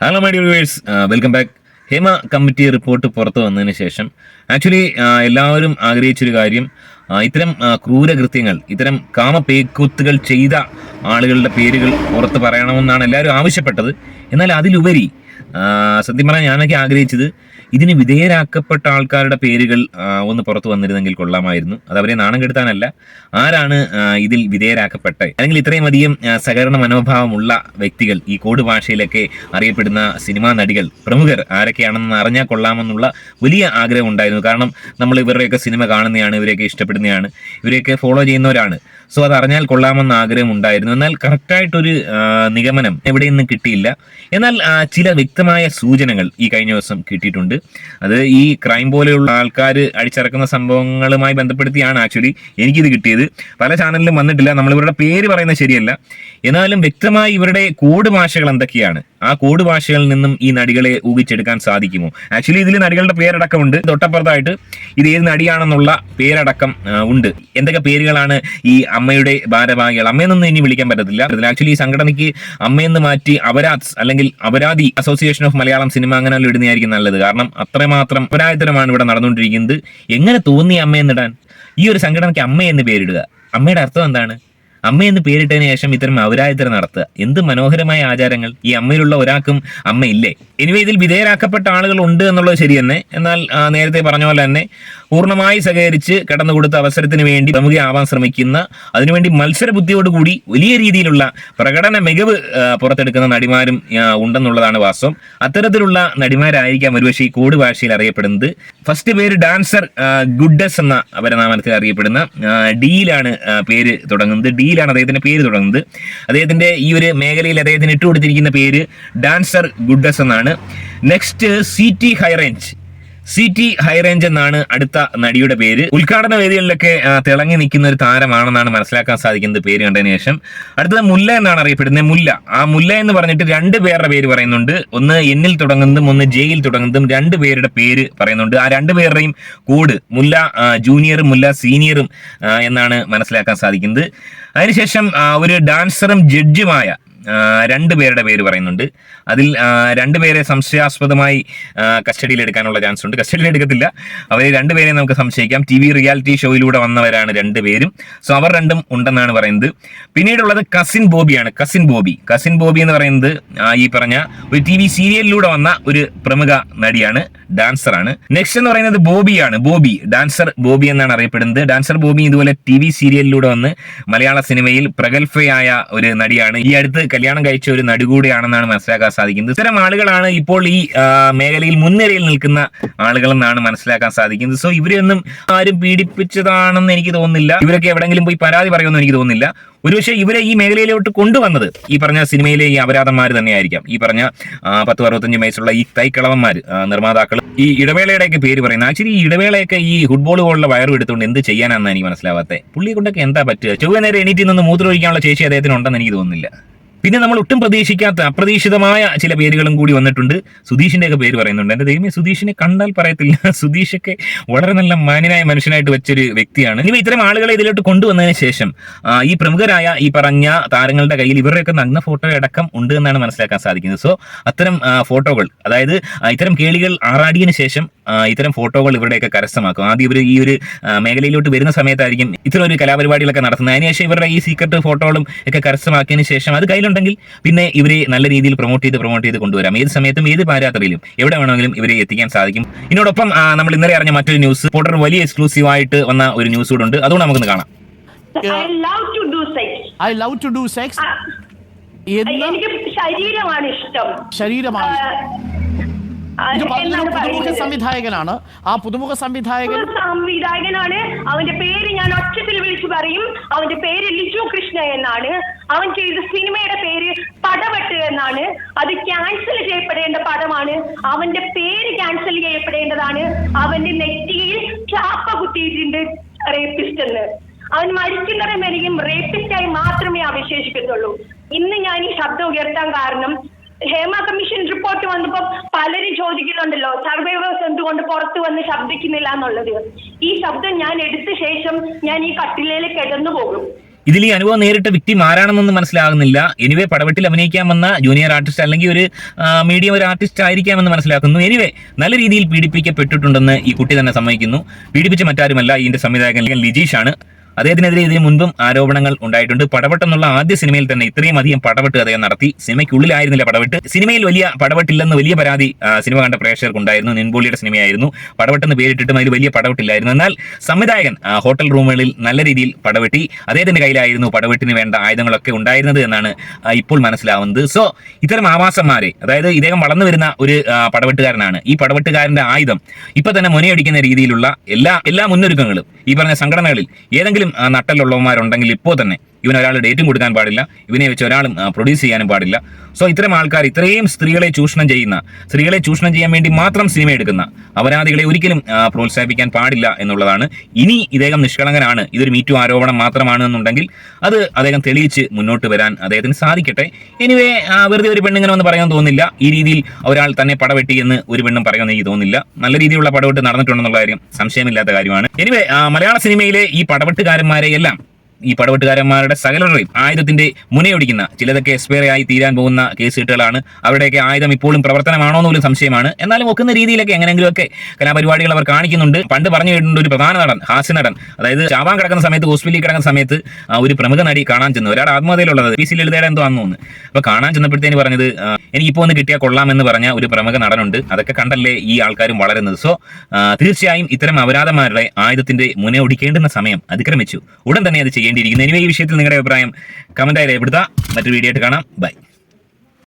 Hello my viewers welcome back Hema committee report പുറത്തു വന്നതിന് ശേഷം ആക്ച്വലി എല്ലാവരും ആഗ്രഹിച്ചൊരു കാര്യം ഇത്തരം ക്രൂരകൃത്യങ്ങൾ ഇത്തരം കാമപേക്കൂത്തുകൾ ചെയ്ത ആളുകളുടെ പേരുകൾ പുറത്ത് പറയണമെന്നാണ് എല്ലാവരും ആവശ്യപ്പെട്ടത്. എന്നാൽ അതിലുപരി സത്യം പറഞ്ഞാൽ ഞാനൊക്കെ ആഗ്രഹിച്ചത് ഇതിന് വിധേയരാക്കപ്പെട്ട ആൾക്കാരുടെ പേരുകൾ ഒന്ന് പുറത്തു വന്നിരുന്നെങ്കിൽ കൊള്ളാമായിരുന്നു. അത് അവരെ നാണം കെടുത്താനല്ല. ആരാണ് ഇതിൽ വിധേയരാക്കപ്പെട്ട? അല്ലെങ്കിൽ ഇത്രയും അധികം സഹകരണ മനോഭാവമുള്ള വ്യക്തികൾ ഈ കോഡ് ഭാഷയിലൊക്കെ അറിയപ്പെടുന്ന സിനിമാ നടികൾ പ്രമുഖർ ആരൊക്കെയാണെന്ന് അറിഞ്ഞാൽ കൊള്ളാമെന്നുള്ള വലിയ ആഗ്രഹം ഉണ്ടായിരുന്നു. കാരണം നമ്മൾ ഇവരുടെയൊക്കെ സിനിമ കാണുന്നതാണ് ഇവരെയൊക്കെ ഇഷ്ടപ്പെടുന്നതാണ് ഇവരെയൊക്കെ ഫോളോ ചെയ്യുന്നവരാണ്. സോ അത് അറിഞ്ഞാൽ കൊള്ളാമെന്ന ആഗ്രഹം ഉണ്ടായിരുന്നു. എന്നാൽ കറക്റ്റായിട്ടൊരു നിഗമനം എവിടെ നിന്നും കിട്ടിയില്ല. എന്നാൽ ചില വ്യക്തമായ സൂചനകൾ ഈ കഴിഞ്ഞ ദിവസം കിട്ടിയിട്ടുണ്ട്. അത് ഈ ക്രൈം പോലെയുള്ള ആൾക്കാർ അടിച്ചിറക്കുന്ന സംഭവങ്ങളുമായി ബന്ധപ്പെടുത്തിയാണ് ആക്ച്വലി എനിക്കിത് കിട്ടിയത്. പല ചാനലിലും വന്നിട്ടില്ല. നമ്മൾ ഇവരുടെ പേര് പറയുന്നത് ശരിയല്ല. എന്നാലും വ്യക്തമായി ഇവരുടെ കോഡ് ഭാഷകൾ എന്തൊക്കെയാണ്? ആ കോഡ് ഭാഷകളിൽ നിന്നും ഈ നടികളെ ഊഹിച്ചെടുക്കാൻ സാധിക്കുമോ? ആക്ച്വലി ഇതിൽ നടികളുടെ പേരടക്കമുണ്ട്. തൊട്ടപ്പുറത്തായിട്ട് ഇത് ഏത് നടിയാണെന്നുള്ള പേരടക്കം ഉണ്ട്. എന്തൊക്കെ പേരുകളാണ് ഈ അമ്മയുടെ ഭാരവാഹികൾ? അമ്മയെന്നൊന്നും ഇനി വിളിക്കാൻ പറ്റത്തില്ല. ആക്ച്വലി ഈ സംഘടനയ്ക്ക് അമ്മയെന്ന് മാറ്റി അപരാധ് അല്ലെങ്കിൽ അപരാധി അസോസിയേഷൻ ഓഫ് മലയാളം സിനിമ അങ്ങനെ ഇടുന്നതായിരിക്കും നല്ലത്. കാരണം അത്രമാത്രം അപരാധത്തരമാണ് ഇവിടെ നടന്നുകൊണ്ടിരിക്കുന്നത്. എങ്ങനെ തോന്നി അമ്മയെന്നിടാൻ ഈ ഒരു സംഘടനയ്ക്ക് അമ്മയെന്ന് പേരിടുക. അമ്മയുടെ അർത്ഥം എന്താണ്? അമ്മയെന്ന് പേരിട്ടതിന് ശേഷം ഇത്തരം അവരായത്തരം നടത്തുക. എന്ത് മനോഹരമായ ആചാരങ്ങൾ. ഈ അമ്മയിലുള്ള ഒരാൾക്കും അമ്മയില്ലേ എനിവേ ഇതിൽ വിധേയരാക്കപ്പെട്ട ആളുകൾ ഉണ്ട് എന്നുള്ളത് ശരി തന്നെ. എന്നാൽ നേരത്തെ പറഞ്ഞ പോലെ തന്നെ പൂർണമായി സഹകരിച്ച് കടന്നു കൊടുത്ത അവസരത്തിന് വേണ്ടി പ്രമുഖയാവാൻ ശ്രമിക്കുന്ന അതിനുവേണ്ടി മത്സര ബുദ്ധിയോടുകൂടി വലിയ രീതിയിലുള്ള പ്രകടന മികവ് പുറത്തെടുക്കുന്ന നടിമാരും ഉണ്ടെന്നുള്ളതാണ് വാസ്തവം. അത്തരത്തിലുള്ള നടിമാരായിരിക്കാം ഒരുപക്ഷെ ഈ കോട് ഭാഷയിൽ അറിയപ്പെടുന്നത്. ഫസ്റ്റ് പേര് ഡാൻസർ ഗുഡ്ഡസ് എന്ന അപരനാമത്തിൽ അറിയപ്പെടുന്ന ഡിയിലാണ് പേര് തുടങ്ങുന്നത്. ഡിയിലാണ് അദ്ദേഹത്തിന്റെ പേര് തുടങ്ങുന്നത്. അദ്ദേഹത്തിന്റെ ഈ ഒരു മേഖലയിൽ അദ്ദേഹത്തിന് ഇട്ടുകൊടുത്തിരിക്കുന്ന പേര് ഡാൻസർ ഗുഡസ് എന്നാണ്. Next C T high range C T high range എന്നാണ് അടുത്ത നടിയുടെ പേര്. ഉദ്ഘാടന വേദികളിലൊക്കെ തിളങ്ങി നിൽക്കുന്ന ഒരു താരമാണെന്നാണ് മനസ്സിലാക്കാൻ സാധിക്കുന്നത് പേര് കണ്ടതിന് ശേഷം. അടുത്തത് മുല്ല എന്നാണ് അറിയപ്പെടുന്നത്. മുല്ല. ആ മുല്ല എന്ന് പറഞ്ഞിട്ട് രണ്ട് പേരുടെ പേര് പറയുന്നുണ്ട്. ഒന്ന് എന്നിൽ തുടങ്ങുന്നതും ഒന്ന് ജയിൽ തുടങ്ങുന്നതും രണ്ട് പേരുടെ പേര് പറയുന്നുണ്ട്. ആ രണ്ട് പേരുടെയും കൂട് മുല്ല ജൂനിയറും മുല്ല സീനിയറും എന്നാണ് മനസ്സിലാക്കാൻ സാധിക്കുന്നത്. അതിനുശേഷം ഒരു ഡാൻസറും ജഡ്ജുമായ രണ്ട് പേരുടെ പേര് പറയുന്നുണ്ട്. അതിൽ രണ്ട് പേരെ സംശയാസ്പദമായി കസ്റ്റഡിയിൽ എടുക്കാനുള്ള ചാൻസ് ഉണ്ട്. കസ്റ്റഡിയിൽ എടുക്കത്തില്ല. അവരെ രണ്ടുപേരെ നമുക്ക് സംശയിക്കാം. ടി വി റിയാലിറ്റി ഷോയിലൂടെ വന്നവരാണ് രണ്ടുപേരും സോ അവർ രണ്ടും ഉണ്ടെന്നാണ് പറയുന്നത്. പിന്നീടുള്ളത് കസിൻ ബോബിയാണ്. കസിൻ ബോബി. കസിൻ ബോബി എന്ന് പറയുന്നത് ഈ പറഞ്ഞ ഒരു ടി വി സീരിയലിലൂടെ വന്ന ഒരു പ്രമുഖ നടിയാണ് ഡാൻസറാണ് നെക്സ്റ്റ് എന്ന് പറയുന്നത് ബോബിയാണ്. ബോബി. ഡാൻസർ ബോബി എന്നാണ് അറിയപ്പെടുന്നത്. ഡാൻസർ ബോബി ഇതുപോലെ ടി വി സീരിയലിലൂടെ വന്ന് മലയാള സിനിമയിൽ പ്രഗത്ഭയായ ഒരു നടിയാണ്. ഈ അടുത്ത് കല്യാണം കഴിച്ച ഒരു നടുകൂടിയാണെന്നാണ് മനസ്സിലാക്കാൻ സാധിക്കുന്നത്. ഇത്തരം ആളുകളാണ് ഇപ്പോൾ ഈ മേഖലയിൽ മുൻനിരയിൽ നിൽക്കുന്ന ആളുകളെന്നാണ് മനസ്സിലാക്കാൻ സാധിക്കുന്നത്. സോ ഇവരെയൊന്നും ആരും പീഡിപ്പിച്ചതാണെന്ന് എനിക്ക് തോന്നുന്നില്ല. ഇവരൊക്കെ എവിടെങ്കിലും പോയി പരാതി പറയുമെന്ന് എനിക്ക് തോന്നുന്നില്ല. ഒരുപക്ഷെ ഇവരെ ഈ മേഖലയിലോട്ട് കൊണ്ടുവന്നത് ഈ പറഞ്ഞ സിനിമയിലെ ഈ അപരാധന്മാർ തന്നെയായിരിക്കാം. ഈ പറഞ്ഞ പത്ത് അറുപത്തഞ്ച് വയസ്സുള്ള ഈ തൈക്കളവന്മാർ നിർമ്മാതാക്കൾ ഈ ഇടവേളയുടെയൊക്കെ പേര് പറയുന്നത് ആക്ച്വലി ഈ ഇടവേളയൊക്കെ ഈ ഫുട്ബോൾ പോലുള്ള വയറും എടുത്തുകൊണ്ട് എന്ത് ചെയ്യാനാണെന്ന് എനിക്ക് മനസ്സിലാവാത്തത് പുള്ളിയെ കൊണ്ടൊക്കെ എന്താ പറ്റുക? ചൊവ്വ നേരെ എണീറ്റിൽ നിന്ന് മൂത്രമൊഴിക്കാനുള്ള ശേഷി അദ്ദേഹത്തിന് ഉണ്ടെന്ന് എനിക്ക് തോന്നുന്നില്ല. പിന്നെ നമ്മൾ ഒട്ടും പ്രതീക്ഷിക്കാത്ത അപ്രതീക്ഷിതമായ ചില പേരുകളും കൂടി വന്നിട്ടുണ്ട്. സുധീഷിന്റെ ഒക്കെ പേര് പറയുന്നുണ്ട്. എന്റെ ദൈവമേ സുധീഷിനെ കണ്ടാൽ പറയത്തില്ല. സുധീഷൊക്കെ വളരെ നല്ല മാന്യനായ മനുഷ്യനായിട്ട് വെച്ചൊരു വ്യക്തിയാണ്. ഇനി ഇത്തരം ആളുകളെ ഇതിലോട്ട് കൊണ്ടുവന്നതിന് ശേഷം ഈ പ്രമുഖരായ ഈ പറഞ്ഞ താരങ്ങളുടെ കയ്യിൽ ഇവരുടെയൊക്കെ നഗ്ന ഫോട്ടോ അടക്കം ഉണ്ട് എന്നാണ് മനസ്സിലാക്കാൻ സാധിക്കുന്നത്. സോ അത്തരം ഫോട്ടോകൾ അതായത് ഇത്തരം കേളികൾ ആറാടിയതിനു ശേഷം ഇത്തരം ഫോട്ടോകൾ ഇവരുടെയൊക്കെ കരസ്ഥമാക്കും. ആദ്യം ഇവർ ഈ ഒരു മേഖലയിലോട്ട് വരുന്ന സമയത്തായിരിക്കും ഇത്തരം ഒരു കലാപരിപാടികളൊക്കെ നടത്തുന്നത്. അതിനുശേഷം ഇവരുടെ ഈ സീക്രട്ട് ഫോട്ടോകളും ഒക്കെ കരസ്ഥമാക്കിയതിനു ശേഷം അത് കയ്യിലുണ്ടെങ്കിൽ പിന്നെ ഇവരെ നല്ല രീതിയിൽ പ്രൊമോട്ട് ചെയ്ത് പ്രൊമോട്ട് ചെയ്ത് കൊണ്ടുവരാം. ഏത് സമയത്തും ഏത് പാരാത്രയിലും എവിടെ വേണമെങ്കിലും ഇവരെ എത്തിക്കാൻ സാധിക്കും. ഇതിനോടൊപ്പം നമ്മൾ ഇന്നലെ അറിഞ്ഞ മറ്റൊരു ന്യൂസ് പോട്ടർ വലിയ എക്സ്ക്ലൂസീവ് ആയിട്ട് വന്ന ഒരു ന്യൂസ് കൂടെ ഉണ്ട്. അതുകൊണ്ട് നമുക്കൊന്ന് കാണാം. I love to do sex. I love to do sex എനിക്ക് ശരീരമാണ് ഇഷ്ടം. ശരീരമാണ് ഇത് പറഞ്ഞൊരു പുതുമുഖ സംവിധായകനാണ്. ആ പുതുമുഖ സംവിധായകൻ സംവിധായകനാണ്. അവന്റെ പേര് ഞാൻ ഒറ്റത്തിൽ വിളിച്ചു പറയും. അവന്റെ പേര് ലിജു കൃഷ്ണ എന്നാണ്. അവൻ ചെയ്ത സിനിമയുടെ പേര് പടവെട്ട് എന്നാണ്. അത് ക്യാൻസൽ ചെയ്യപ്പെടേണ്ട പടമാണ്. അവന്റെ പേര് ക്യാൻസൽ ചെയ്യപ്പെടേണ്ടതാണ്. അവന്റെ നെറ്റിയിൽ ചാപ്പ കുത്തിയിട്ടുണ്ട് റേപ്പിസ്റ്റ് എന്ന്. അവൻ മരിക്കുന്നവരെ വരെയും റേപ്പിസ്റ്റായി മാത്രമേ അവശേഷിക്കത്തുള്ളൂ. ഇന്ന് ഞാൻ ഈ ശബ്ദം ഉയർത്താൻ കാരണം ഹേമ കമ്മീഷൻ റിപ്പോർട്ട് വന്നപ്പോ പലരും ചോദിക്കുന്നുണ്ടല്ലോ സർവൈവേഴ്സ് എന്തുകൊണ്ട് പുറത്തു വന്ന് ശബ്ദിക്കുന്നില്ല എന്നുള്ളത്. ഈ ശബ്ദം ഞാൻ എടുത്ത ശേഷം ഞാൻ ഈ കട്ടിലയിൽ കിടന്നു പോകും. ഇതിൽ ഈ അനുഭവം നേരിട്ട വ്യക്തി ആരാണെന്നൊന്നും മനസ്സിലാകുന്നില്ല. എനിവേ പടവട്ടിൽ അഭിനയിക്കാൻ വന്ന ജൂനിയർ ആർട്ടിസ്റ്റ് അല്ലെങ്കിൽ ഒരു മീഡിയം ഒരു ആർട്ടിസ്റ്റ് ആയിരിക്കാമെന്ന് മനസ്സിലാക്കുന്നു. എനിവേ നല്ല രീതിയിൽ പീഡിപ്പിക്കപ്പെട്ടിട്ടുണ്ടെന്ന് ഈ കുട്ടി തന്നെ സമ്മതിക്കുന്നു. പീഡിപ്പിച്ച മറ്റാരുമല്ല ഇതിന്റെ സംവിധായകൻ ലിജീഷ് ആണ് അദ്ദേഹത്തിനെതിരെ ഇതിനു മുൻപും ആരോപണങ്ങൾ ഉണ്ടായിട്ടുണ്ട്. പടവട്ടം എന്നുള്ള ആദ്യ സിനിമയിൽ തന്നെ ഇത്രയും അധികം പടവെട്ട് അദ്ദേഹം നടത്തി. സിനിമയ്ക്കുള്ളിലായിരുന്നില്ല പടവെട്ട്. സിനിമയിൽ വലിയ പടവെട്ടില്ലെന്ന് വലിയ പരാതി സിനിമ കണ്ട പ്രേക്ഷകർക്ക് ഉണ്ടായിരുന്നു നിൻപോളിയുടെ സിനിമയായിരുന്നു. പടവെട്ടെന്ന് പേരിട്ടിട്ടും അതിൽ വലിയ പടവട്ടില്ലായിരുന്നു. എന്നാൽ സംവിധായകൻ ഹോട്ടൽ റൂമുകളിൽ നല്ല രീതിയിൽ പടവെട്ടി അദ്ദേഹത്തിന്റെ കയ്യിലായിരുന്നു പടവെട്ടിന് വേണ്ട ആയുധങ്ങളൊക്കെ ഉണ്ടായിരുന്നത് എന്നാണ് ഇപ്പോൾ മനസ്സിലാവുന്നത്. സോ ഇത്തരം ആവാസന്മാരെ അതായത് ഇദ്ദേഹം വളർന്നു വരുന്ന ഒരു പടവെട്ടുകാരനാണ്. ഈ പടവെട്ടുകാരന്റെ ആയുധം ഇപ്പൊ തന്നെ മുനയടിക്കുന്ന രീതിയിലുള്ള എല്ലാ എല്ലാ മുന്നൊരുക്കങ്ങളും ഈ പറഞ്ഞ സംഘടനകളിൽ ഏതെങ്കിലും നട്ടലുള്ളവന്മാരുണ്ടെങ്കിൽ ഇപ്പോൾ തന്നെ ഇവൻ ഒരാൾ ഡേറ്റും കൊടുക്കാൻ പാടില്ല. ഇവനെ വെച്ച് ഒരാളും പ്രൊഡ്യൂസ് ചെയ്യാനും പാടില്ല. സോ ഇത്തരം ആൾക്കാർ ഇത്രയും സ്ത്രീകളെ ചൂഷണം ചെയ്യുന്ന സ്ത്രീകളെ ചൂഷണം ചെയ്യാൻ വേണ്ടി മാത്രം സിനിമ എടുക്കുന്ന അപരാധികളെ ഒരിക്കലും പ്രോത്സാഹിപ്പിക്കാൻ പാടില്ല എന്നുള്ളതാണ്. ഇനി ഇദ്ദേഹം നിഷ്കളങ്കനാണ്. ഇതൊരു മീറ്റു ആരോപണം മാത്രമാണ് എന്നുണ്ടെങ്കിൽ അത് അദ്ദേഹം തെളിയിച്ച് മുന്നോട്ട് വരാൻ അദ്ദേഹത്തിന് സാധിക്കട്ടെ. എനിവേ വെറുതെ ഒരു പെണ്ണിങ്ങനെ ഒന്ന് പറയാൻ തോന്നുന്നില്ല. ഈ രീതിയിൽ ഒരാൾ തന്നെ പടവെട്ടി എന്ന് ഒരു പെണ്ണും പറയുമെന്ന് എനിക്ക് തോന്നുന്നില്ല. നല്ല രീതിയിലുള്ള പടവെട്ട് നടന്നിട്ടുണ്ടെന്നുള്ള കാര്യം സംശയമില്ലാത്ത കാര്യമാണ്. എനിവേ മലയാള സിനിമയിലെ ഈ പടവെട്ടുകാരന്മാരെ എല്ലാം ഈ പടവെട്ടുകാരന്മാരുടെ സകലരുടെയും ആയുധത്തിന്റെ മുനയൊടിക്കുന്ന ചിലതൊക്കെ എക്സ്പയറായി തീരാൻ പോകുന്ന കേസ് കെട്ടുകളാണ്. അവരുടെയൊക്കെ ആയുധം ഇപ്പോഴും പ്രവർത്തനമാണോ എന്നൊരു സംശയമാണ്. എന്നാലും ഒക്കുന്ന രീതിയിലൊക്കെ എങ്ങനെയെങ്കിലുമൊക്കെ കലാപരിപാടികൾ അവർ കാണിക്കുന്നുണ്ട്. പണ്ട് പറഞ്ഞു കേട്ടിട്ടുണ്ട് ഒരു പ്രധാന നടൻ ഹാസ്യ നടൻ. അതായത് ചാവാൻ കിടക്കുന്ന സമയത്ത് ഹോസ്പിറ്റലിൽ കിടക്കുന്ന സമയത്ത് ഒരു പ്രമുഖ നടി കാണാൻ ചെന്നു. ഒരാൾ ആത്മഹത്യയിലുള്ളത്. പി. സി. ലളിതയുടെ എന്തോ ആണെന്ന് അപ്പോൾ അപ്പൊ കാണാൻ ചെന്നപ്പോഴത്തേന് പറഞ്ഞത് എനിക്കിപ്പോൾ എനിക്കിപ്പോ ഒന്ന് കിട്ടിയാൽ കൊള്ളാമെന്ന് പറഞ്ഞ ഒരു പ്രമുഖ നടനുണ്ട്. അതൊക്കെ കണ്ടല്ലേ ഈ ആൾക്കാരും വളരുന്നത്. സോ തീർച്ചയായും ഇത്തരം അപരാധന്മാരുടെ ആയുധത്തിന്റെ മുന ഒടിക്കേണ്ടുന്ന സമയം അതിക്രമിച്ചു. ഉടൻ തന്നെ അത് ചെയ്യേണ്ടിയിരിക്കുന്നു. ഇനി ഈ വിഷയത്തിൽ നിങ്ങളുടെ അഭിപ്രായം കമന്റായി രേഖപ്പെടുത്താം. മറ്റൊരു വീഡിയോ ആയിട്ട് കാണാം. ബൈ